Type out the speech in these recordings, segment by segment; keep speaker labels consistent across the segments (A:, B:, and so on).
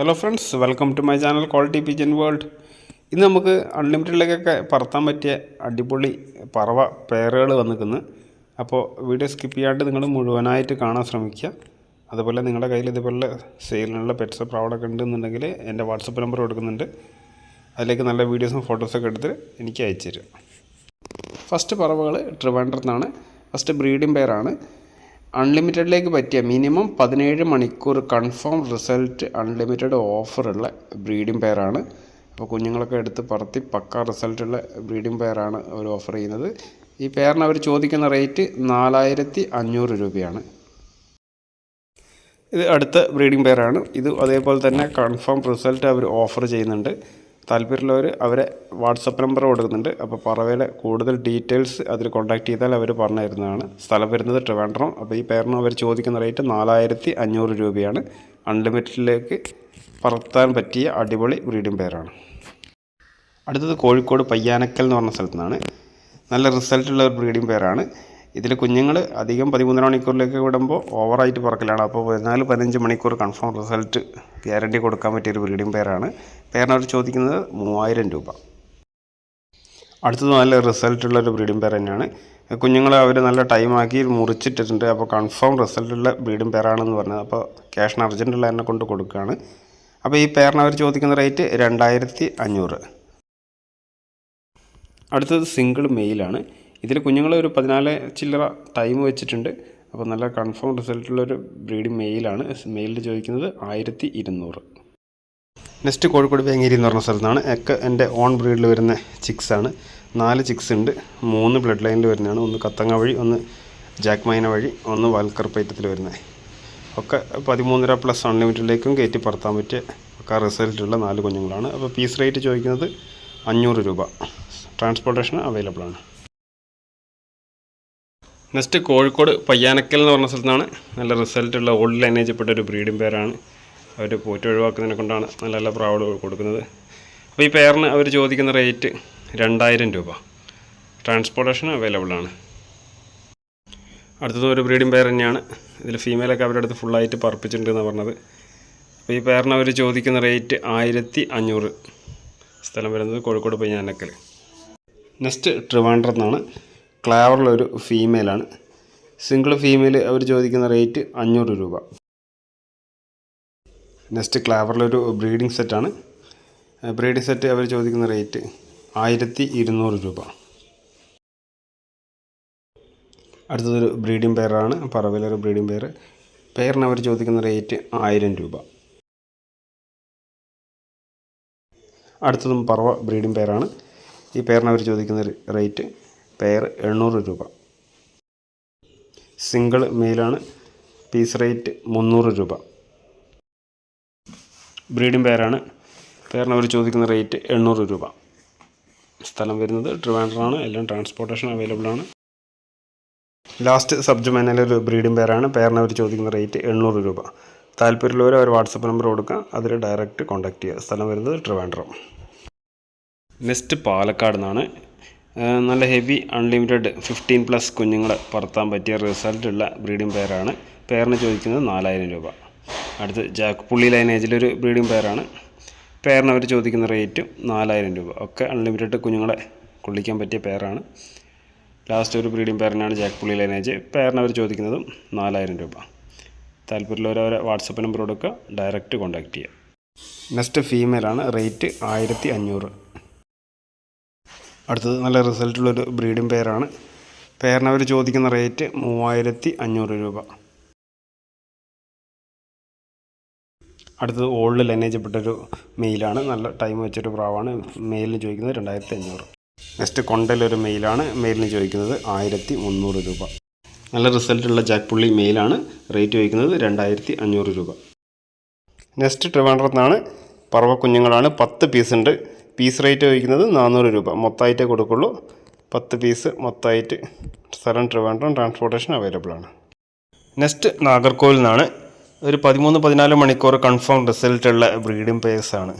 A: Hello friends welcome to my channel quality pigeon world ഇന്ന് നമുക്ക് അൺലിമിറ്റഡിലേക്കൊക്കെ പറത്താൻ പറ്റിയ അടിപൊളി പറവ പേറുകൾ വന്നിക്കുന്നു അപ്പോൾ വീഡിയോ സ്കിപ്പ് ചെയ്യാണ്ട് നിങ്ങൾ മുഴുവനായിട്ട് കാണാൻ ശ്രമിക്കുക. അതുപോലെ നിങ്ങളുടെ കയ്യിൽ ഇതുപോലെ സെയിലിനുള്ള പെറ്റ്സ് പ്രാവഡൊക്കെ ഉണ്ടെന്നുണ്ടെങ്കിൽ എന്റെ വാട്സപ്പ് നമ്പർ കൊടുക്കുന്നുണ്ട്. അതിലേക്ക് നല്ല വീഡിയോസും ഫോട്ടോസൊക്കെ എടുത്ത് എനിക്ക് അയച്ചു തരും. ഫസ്റ്റ് പറവകൾ ട്രിവാൻഡ്രത്താണ് ഫസ്റ്റ് ബ്രീഡിംഗ് പെയറാണ് അൺലിമിറ്റഡിലേക്ക് പറ്റിയ മിനിമം പതിനേഴ് മണിക്കൂർ കൺഫേം റിസൾട്ട് അൺലിമിറ്റഡ് ഓഫറുള്ള ബ്രീഡിംഗ് പെയറാണ് അപ്പോൾ കുഞ്ഞുങ്ങളൊക്കെ എടുത്ത് പറത്തി പക്ക റിസൾട്ടുള്ള ബ്രീഡിംഗ് പെയറാണ് അവർ ഓഫർ ചെയ്യുന്നത്. ഈ പെയറിന് അവർ ചോദിക്കുന്ന റേറ്റ് നാലായിരത്തി അഞ്ഞൂറ് രൂപയാണ്. ഇത് അടുത്ത ബ്രീഡിംഗ് പെയറാണ് ഇത് അതേപോലെ തന്നെ കൺഫേം റിസൾട്ട് അവർ ഓഫർ ചെയ്യുന്നുണ്ട്. താല്പര്യമുള്ളവർ അവരെ വാട്സപ്പ് നമ്പർ കൊടുക്കുന്നുണ്ട്. അപ്പോൾ പറവയിലെ കൂടുതൽ ഡീറ്റെയിൽസ് അതിൽ കോൺടാക്ട് ചെയ്താൽ അവർ പറഞ്ഞു തരുന്നതാണ് സ്ഥലം വരുന്നത് ട്രിവാൻഡ്രം. അപ്പോൾ ഈ പേരിന് അവർ ചോദിക്കുന്ന റേറ്റ് നാലായിരത്തി അഞ്ഞൂറ് രൂപയാണ്. അൺലിമിറ്റഡിലേക്ക് പറത്താൻ പറ്റിയ അടിപൊളി ബ്രീഡിംഗ് പേരാണ്. അടുത്തത് കോഴിക്കോട് പയ്യാനക്കൽ എന്ന് പറഞ്ഞ സ്ഥലത്തു നിന്നാണ് നല്ല റിസൾട്ടുള്ള ഒരു ബ്രീഡിംഗ് പെയറാണ് ഇതിൽ കുഞ്ഞുങ്ങൾ അധികം പതിമൂന്നര മണിക്കൂറിലേക്ക് വിടുമ്പോൾ ഓവറായിട്ട് പറക്കലാണ്. അപ്പോൾ പതിനാല് പതിനഞ്ച് മണിക്കൂർ കൺഫേം റിസൾട്ട് ഗ്യാരണ്ടി കൊടുക്കാൻ പറ്റിയ ഒരു ബ്രീഡിംഗ് പേരാണ്. പെയറിന് അവർ ചോദിക്കുന്നത് മൂവായിരം രൂപ. അടുത്തത് നല്ല റിസൾട്ടുള്ള ഒരു ബ്രീഡിംഗ് പേർ തന്നെയാണ്. കുഞ്ഞുങ്ങളെ അവർ നല്ല ടൈമാക്കി മുറിച്ചിട്ടിട്ടുണ്ട്. അപ്പോൾ കൺഫേം റിസൾട്ടുള്ള ബ്രീഡിംഗ് പേരാണെന്ന് പറഞ്ഞത്. അപ്പോൾ ക്യാഷിന് അർജന്റുള്ള എന്നെ കൊണ്ട് കൊടുക്കുകയാണ്. അപ്പോൾ ഈ പെയറിന് അവർ ചോദിക്കുന്ന റേറ്റ് രണ്ടായിരത്തി അഞ്ഞൂറ്. അടുത്തത് സിംഗിൾ മെയിലാണ് ഇതിൽ കുഞ്ഞുങ്ങൾ ഒരു പതിനാല് ചില്ലറ ടൈം വെച്ചിട്ടുണ്ട്. അപ്പോൾ നല്ല കൺഫേം റിസൾട്ടുള്ളൊരു ബ്രീഡ് മെയിലാണ് മെയിലിൽ ചോദിക്കുന്നത് ആയിരത്തി ഇരുന്നൂറ്. നെക്സ്റ്റ് കോഴിക്കോട് വേങ്ങേരി എന്ന് പറഞ്ഞ സ്ഥലത്താണ്. ഒക്കെ എന്റെ ഓൺ ബ്രീഡിൽ വരുന്ന ചിക്സാണ് നാല് ചിക്സ് ഉണ്ട്. മൂന്ന് ബ്ലഡ് ലൈനിൽ വരുന്നതാണ്. ഒന്ന് കത്തങ്ങ വഴി ഒന്ന് ജാക്മൈന വഴി ഒന്ന് വാൽക്കർ പൈറ്റത്തിൽ വരുന്നത്. ഒക്കെ പതിമൂന്നര പ്ലസ് അൺലിമിറ്റഡിലേക്കും കയറ്റി പറത്താൻ പറ്റിയ ഒക്കെ റിസൾട്ടുള്ള നാല് കുഞ്ഞുങ്ങളാണ്. അപ്പോൾ പീസ് റേറ്റ് ചോദിക്കുന്നത് അഞ്ഞൂറ് രൂപ. ട്രാൻസ്പോർട്ടേഷൻ അവൈലബിൾ ആണ്. നെക്സ്റ്റ് കോഴിക്കോട് പയ്യാനക്കൽ എന്ന് പറഞ്ഞ സ്ഥലത്താണ് നല്ല റിസൾട്ടുള്ള ഓൾഡ് ലൈനേജപ്പെട്ട ഒരു ബ്രീഡിംഗ് പേരാണ് അവർ പോറ്റി ഒഴിവാക്കുന്നതിനെ കൊണ്ടാണ് നല്ല നല്ല പ്രാവഡ് കൊടുക്കുന്നത്. അപ്പോൾ ഈ പെയറിന് അവർ ചോദിക്കുന്ന റേറ്റ് രണ്ടായിരം രൂപ. ട്രാൻസ്പോർട്ടേഷൻ അവൈലബിൾ ആണ്. അടുത്തത് ഒരു ബ്രീഡിംഗ് പെയർ തന്നെയാണ്. ഇതിൽ ഫീമെയിലൊക്കെ അവരുടെ അടുത്ത് ഫുള്ളായിട്ട് പറപ്പിച്ചിട്ടുണ്ടെന്നാണ് പറഞ്ഞത്. അപ്പോൾ ഈ പെയറിന് അവർ ചോദിക്കുന്ന റേറ്റ് ആയിരത്തി അഞ്ഞൂറ്. സ്ഥലം വരുന്നത് കോഴിക്കോട് പയ്യാനക്കൽ. നെക്സ്റ്റ് ട്രിവാൻഡ്രത്താണ് ക്ലാവറിലൊരു ഫീമെയിലാണ് സിംഗിൾ ഫീമെയിൽ അവർ ചോദിക്കുന്ന റേറ്റ് അഞ്ഞൂറ് രൂപ. നെക്സ്റ്റ് ക്ലാവറിലൊരു ബ്രീഡിംഗ് സെറ്റാണ് ബ്രീഡിംഗ് സെറ്റ് അവർ ചോദിക്കുന്ന റേറ്റ് ആയിരത്തി ഇരുന്നൂറ് രൂപ. അടുത്തതൊരു ബ്രീഡിംഗ് പെയറാണ് പറവയിലൊരു ബ്രീഡിംഗ് പെയർ പെയറിന് അവർ ചോദിക്കുന്ന റേറ്റ് ആയിരം രൂപ. അടുത്തതും പറവ ബ്രീഡിംഗ് പെയറാണ് ഈ പെയറിന് അവർ ചോദിക്കുന്ന റേറ്റ് പെയർ എണ്ണൂറ് രൂപ. സിംഗിൾ മെയിലാണ് പീസ് റേറ്റ് മുന്നൂറ് രൂപ. ബ്രീഡിംഗ് പെയറാണ്. പെയറിന് അവർ ചോദിക്കുന്ന റേറ്റ് എണ്ണൂറ് രൂപ. സ്ഥലം വരുന്നത് ട്രിവാൻഡ്രമാണ്. എല്ലാം ട്രാൻസ്പോർട്ടേഷൻ അവൈലബിൾ ആണ്. ലാസ്റ്റ് സബ്ജ് ഒരു ബ്രീഡിംഗ് പെയറാണ്. പെയറിന് അവർ ചോദിക്കുന്ന റേറ്റ് എണ്ണൂറ് രൂപ. താല്പര്യമുള്ളവർ അവർ വാട്സപ്പ് നമ്പർ കൊടുക്കുക അതിൽ ഡയറക്റ്റ് കോൺടാക്റ്റ് ചെയ്യുക. സ്ഥലം വരുന്നത് ട്രിവാൻഡ്രം. നെക്സ്റ്റ് പാലക്കാട് നിന്നാണ് നല്ല ഹെവി അൺലിമിറ്റഡ് ഫിഫ്റ്റീൻ പ്ലസ് കുഞ്ഞുങ്ങൾ പറത്താൻ പറ്റിയ റിസൾട്ടുള്ള ബ്രീഡിംഗ് പെയറാണ് പെയറിന് ചോദിക്കുന്നത് നാലായിരം രൂപ. അടുത്ത് ജാക്ക് പുള്ളി ലൈനേജിലൊരു ബ്രീഡിംഗ് പെയറാണ് പെയറിന് അവർ ചോദിക്കുന്ന റേറ്റും നാലായിരം രൂപ. ഒക്കെ അൺലിമിറ്റഡ് കുഞ്ഞുങ്ങളെ കൊള്ളിക്കാൻ പറ്റിയ പെയറാണ് ലാസ്റ്റ് ഒരു ബ്രീഡിംഗ് പെയറിനാണ് ജാക്ക് പുള്ളി ലൈനേജ് പെയറിന് അവർ ചോദിക്കുന്നതും നാലായിരം രൂപ. താല്പര്യമുള്ളവർ അവരെ വാട്സപ്പ് നമ്പർ കൊടുക്കുക. ഡയറക്റ്റ് കോൺടാക്ട് ചെയ്യുക. നെക്സ്റ്റ് ഫീമെയിലാണ് റേറ്റ് ആയിരത്തി അഞ്ഞൂറ്. അടുത്തത് നല്ല റിസൾട്ടുള്ളൊരു ബ്രീഡിംഗ് പെയറാണ് പെയറിന് അവർ ചോദിക്കുന്ന റേറ്റ് മൂവായിരത്തി അഞ്ഞൂറ് രൂപ. അടുത്തത് ഓൾഡ് ലൈനേജപ്പെട്ടൊരു മെയിലാണ്. നല്ല ടൈം വെച്ചൊരു പ്രാവാണ്. മെയിലിന് ചോദിക്കുന്നത് രണ്ടായിരത്തി അഞ്ഞൂറ് നെക്സ്റ്റ് കൊണ്ടലൊരു മെയിലാണ്. മെയിലിന് ചോദിക്കുന്നത് ആയിരത്തി മുന്നൂറ് രൂപ. നല്ല റിസൾട്ടുള്ള ജാക്ക് പുള്ളി മെയിലാണ്. റേറ്റ് ചോദിക്കുന്നത് രണ്ടായിരത്തി അഞ്ഞൂറ് രൂപ. നെക്സ്റ്റ് ട്രിവാൻഡ്രത്താണ്. പറവ കുഞ്ഞുങ്ങളാണ് പത്ത് പീസ് ഉണ്ട് പീസ് റേറ്റ് ചോദിക്കുന്നത് നാനൂറ് രൂപ. മൊത്തമായിട്ടേ കൊടുക്കുള്ളൂ. പത്ത് പീസ് മൊത്തമായിട്ട് സ്ഥലം ട്രിവാൻഡ്രം ട്രാൻസ്പോർട്ടേഷൻ അവൈലബിൾ ആണ്. നെക്സ്റ്റ് നാഗർകോവിൽ നിന്നാണ്. ഒരു പതിമൂന്ന് പതിനാല് മണിക്കൂർ കൺഫേം റിസൾട്ടുള്ള ബ്രീഡിംഗ് പേഴ്സാണ്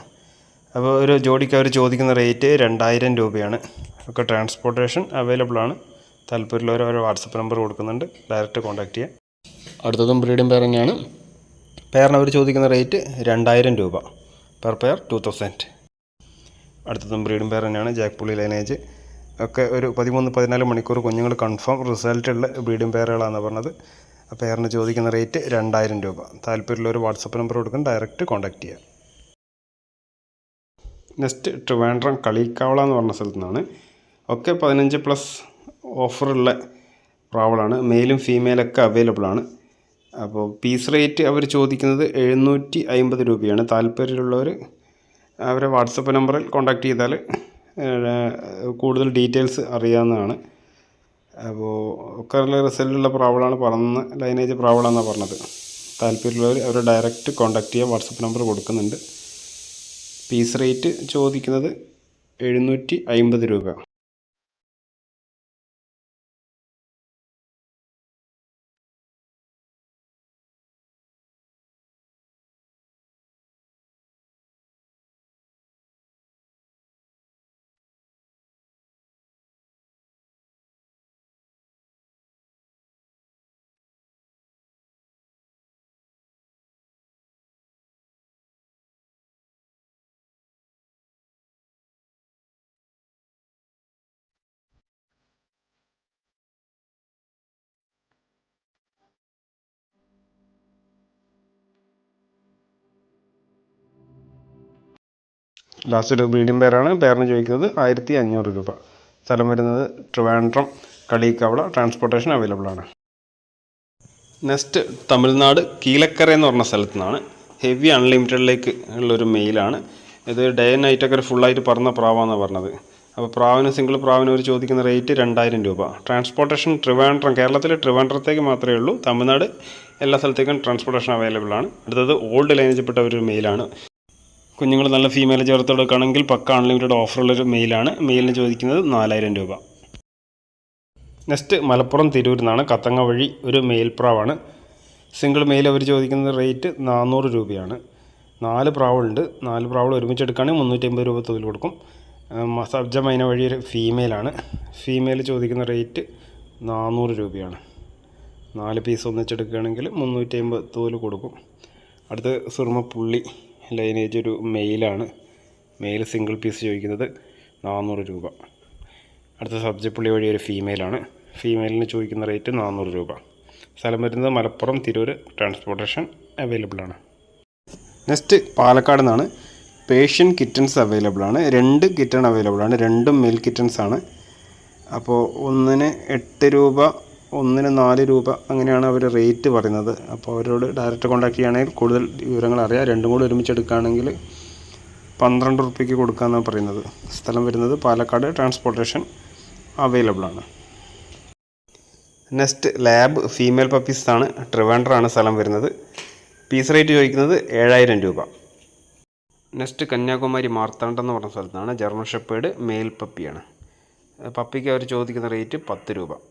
A: അപ്പോൾ ഒരു ജോഡിക്ക് അവർ ചോദിക്കുന്ന റേറ്റ് രണ്ടായിരം രൂപയാണ്. ഒക്കെ ട്രാൻസ്പോർട്ടേഷൻ അവൈലബിൾ ആണ്. താല്പര്യമുള്ളവർ അവർ വാട്സപ്പ് നമ്പർ കൊടുക്കുന്നുണ്ട്. ഡയറക്റ്റ് കോൺടാക്റ്റ് ചെയ്യാം. അടുത്തതും ബ്രീഡിംഗ് പെയർ തന്നെയാണ്. പെയറിന് അവർ ചോദിക്കുന്ന റേറ്റ് രണ്ടായിരം രൂപ. പെർ പെയർ ടു തൗസൻഡ് അടുത്തതും ബ്രീഡും പേർ തന്നെയാണ്. ജാക്ക് പുള്ളി ലൈനേജ്. ഒക്കെ ഒരു പതിമൂന്ന് പതിനാല് മണിക്കൂർ കുഞ്ഞുങ്ങൾ കൺഫേം റിസൾട്ടുള്ള ബ്രീഡും പെയറുകളാണ് പറഞ്ഞത്. ആ പേരിന് ചോദിക്കുന്ന റേറ്റ് രണ്ടായിരം രൂപ. താല്പര്യമുള്ള ഒരു വാട്സപ്പ് നമ്പർ കൊടുക്കും. ഡയറക്റ്റ് കോൺടാക്റ്റ് ചെയ്യാം. നെക്സ്റ്റ് ട്രിവാൻഡ്രം കളിക്കാവള എന്ന് പറഞ്ഞ സ്ഥലത്തു നിന്നാണ്. ഒക്കെ പതിനഞ്ച് പ്ലസ് ഓഫറുള്ള പ്രാവളാണ്. മെയിലും ഫീമെയിലൊക്കെ അവൈലബിൾ ആണ്. അപ്പോൾ പീസ് റേറ്റ് അവർ ചോദിക്കുന്നത് എഴുന്നൂറ്റി അമ്പത് രൂപയാണ്. താല്പര്യമുള്ളവർ അവരെ വാട്സപ്പ് നമ്പറിൽ കോൺടാക്റ്റ് ചെയ്താൽ കൂടുതൽ ഡീറ്റെയിൽസ് അറിയാവുന്നതാണ്. അപ്പോൾ ഒക്കെ റിസൾട്ടുള്ള പ്രാവളാണ് പറഞ്ഞ ലൈനേജ് പ്രാവളാണെന്നാണ് പറഞ്ഞത്. താല്പര്യമുള്ളവർ അവരെ ഡയറക്റ്റ് കോൺടാക്റ്റ് ചെയ്യാൻ വാട്സപ്പ് നമ്പർ കൊടുക്കുന്നുണ്ട്. പീസ് റേറ്റ് ചോദിക്കുന്നത് എഴുന്നൂറ്റി അമ്പത് രൂപ. ലാസ്റ്റ് ഒരു മീഡിയം പേരാണ്. പേരിന് ചോദിക്കുന്നത് ആയിരത്തി അഞ്ഞൂറ് രൂപ. സ്ഥലം വരുന്നത് ട്രിവാൻഡ്രം കളിക്കവള ട്രാൻസ്പോർട്ടേഷൻ അവൈലബിൾ ആണ്. നെക്സ്റ്റ് തമിഴ്നാട് കീലക്കര എന്ന് പറഞ്ഞ സ്ഥലത്തു നിന്നാണ് ഹെവി അൺലിമിറ്റഡിലേക്ക് ഉള്ളൊരു മെയിലാണ് ഇത് ഡേ നൈറ്റൊക്കെ ഒരു ഫുള്ളായിട്ട് പറഞ്ഞ പ്രാവാന്നാണ് പറഞ്ഞത്. അപ്പോൾ പ്രാവിന് സിംഗിൾ പ്രാവിന് ഒരു ചോദിക്കുന്ന റേറ്റ് രണ്ടായിരം രൂപ. ട്രാൻസ്പോർട്ടേഷൻ ട്രിവാൻഡ്രം കേരളത്തിലെ ട്രിവാൻഡ്രത്തേക്ക് മാത്രമേ ഉള്ളൂ. തമിഴ്നാട് എല്ലാ സ്ഥലത്തേക്കും ട്രാൻസ്പോർട്ടേഷൻ അവൈലബിൾ ആണ്. അടുത്തത് ഓൾഡ് ലൈനേജിൽപ്പെട്ട ഒരു മെയിലാണ് കുഞ്ഞുങ്ങൾ നല്ല ഫീമെയിൽ ചേർത്തെടുക്കുകയാണെങ്കിൽ പക്ക അൺലിമിറ്റഡ് ഓഫറുള്ളൊരു മെയിലാണ് മെയിലിന് ചോദിക്കുന്നത് നാലായിരം രൂപ. നെക്സ്റ്റ് മലപ്പുറം തിരൂരിൽ നിന്നാണ് കത്തങ്ങ വഴി ഒരു മെയിൽ പ്രാവാണ്. സിംഗിൾ മെയിൽ അവർ ചോദിക്കുന്ന റേറ്റ് നാനൂറ് രൂപയാണ്. നാല് പ്രാവുണ്ട്. നാല് പ്രാവൾ ഒരുമിച്ച് എടുക്കുകയാണെങ്കിൽ മുന്നൂറ്റി രൂപ തൊഴിൽ കൊടുക്കും. സബ്ജ മൈന വഴി ഒരു ഫീമെയിലാണ് ഫീമെയിൽ ചോദിക്കുന്ന റേറ്റ് നാനൂറ് രൂപയാണ്. നാല് പീസ് ഒന്നിച്ചെടുക്കുകയാണെങ്കിൽ മുന്നൂറ്റി അമ്പത് തോൽ കൊടുക്കും. അടുത്ത് സുറുമപ്പുള്ളി ലൈനേജ് ഒരു മെയിലാണ് മെയിൽ സിംഗിൾ പീസ് ചോദിക്കുന്നത് നാനൂറ് രൂപ. അടുത്ത സബ്ജപ്പുള്ളി വഴി ഒരു ഫീമെയിലാണ് ഫീമെയിലിന് ചോദിക്കുന്ന റേറ്റ് നാനൂറ് രൂപ. സ്ഥലം വരുന്നത് മലപ്പുറം തിരൂർ ട്രാൻസ്പോർട്ടേഷൻ അവൈലബിൾ ആണ്. നെക്സ്റ്റ് പാലക്കാട് നിന്നാണ്. പേഷ്യൻ കിറ്റൻസ് അവൈലബിൾ ആണ്. രണ്ട് കിറ്റൺ അവൈലബിൾ ആണ്. രണ്ടും മെയിൽ കിറ്റൻസ് ആണ്. അപ്പോൾ ഒന്നിന് എട്ട് രൂപ ഒന്നിന് നാല് രൂപ അങ്ങനെയാണ് അവർ റേറ്റ് പറയുന്നത്. അപ്പോൾ അവരോട് ഡയറക്റ്റ് കോൺടാക്ട് ചെയ്യുകയാണെങ്കിൽ കൂടുതൽ വിവരങ്ങൾ അറിയാം. രണ്ടും കൂടി ഒരുമിച്ച് എടുക്കുകയാണെങ്കിൽ പന്ത്രണ്ട് റുപ്യക്ക് കൊടുക്കാമെന്നാണ് പറയുന്നത്. സ്ഥലം വരുന്നത് പാലക്കാട് ട്രാൻസ്പോർട്ടേഷൻ അവൈലബിൾ ആണ്. നെക്സ്റ്റ് ലാബ് ഫീമെയിൽ പപ്പീസ് ആണ്. ട്രിവാൻഡ്രാണ് സ്ഥലം വരുന്നത്. പീസ് റേറ്റ് ചോദിക്കുന്നത് ഏഴായിരം രൂപ. നെക്സ്റ്റ് കന്യാകുമാരി മാർത്താണ്ഡം എന്ന് പറഞ്ഞ സ്ഥലത്താണ്. ജർമ്മൻ ഷെപ്പേഡ് മെയിൽ പപ്പിയാണ് പപ്പിക്ക് അവർ ചോദിക്കുന്ന റേറ്റ് പത്ത് രൂപ.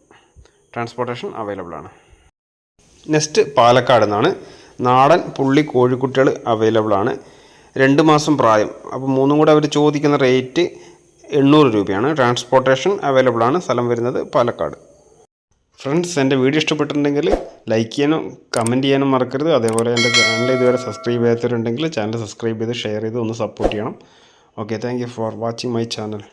A: ട്രാൻസ്പോർട്ടേഷൻ അവൈലബിൾ ആണ്. നെക്സ്റ്റ് പാലക്കാട് നിന്നാണ് നാടൻ പുള്ളി കോഴിക്കുട്ടികൾ അവൈലബിൾ ആണ്. രണ്ട് മാസം പ്രായം. അപ്പോൾ മൂന്നും കൂടെ അവർ ചോദിക്കുന്ന റേറ്റ് എണ്ണൂറ് രൂപയാണ്. ട്രാൻസ്പോർട്ടേഷൻ അവൈലബിൾ ആണ് സ്ഥലം വരുന്നത് പാലക്കാട്. ഫ്രണ്ട്സ് എന്റെ വീഡിയോ ഇഷ്ടപ്പെട്ടിട്ടുണ്ടെങ്കിൽ ലൈക്ക് ചെയ്യാനും കമന്റ് ചെയ്യാനും മറക്കരുത്. അതേപോലെ എന്റെ ചാനൽ ഇതുവരെ സബ്സ്ക്രൈബ് ചെയ്യാത്തവരുണ്ടെങ്കിൽ ചാനൽ സബ്സ്ക്രൈബ് ചെയ്ത് ഷെയർ ചെയ്ത് ഒന്ന് സപ്പോർട്ട് ചെയ്യണം. Okay thank for watching my channel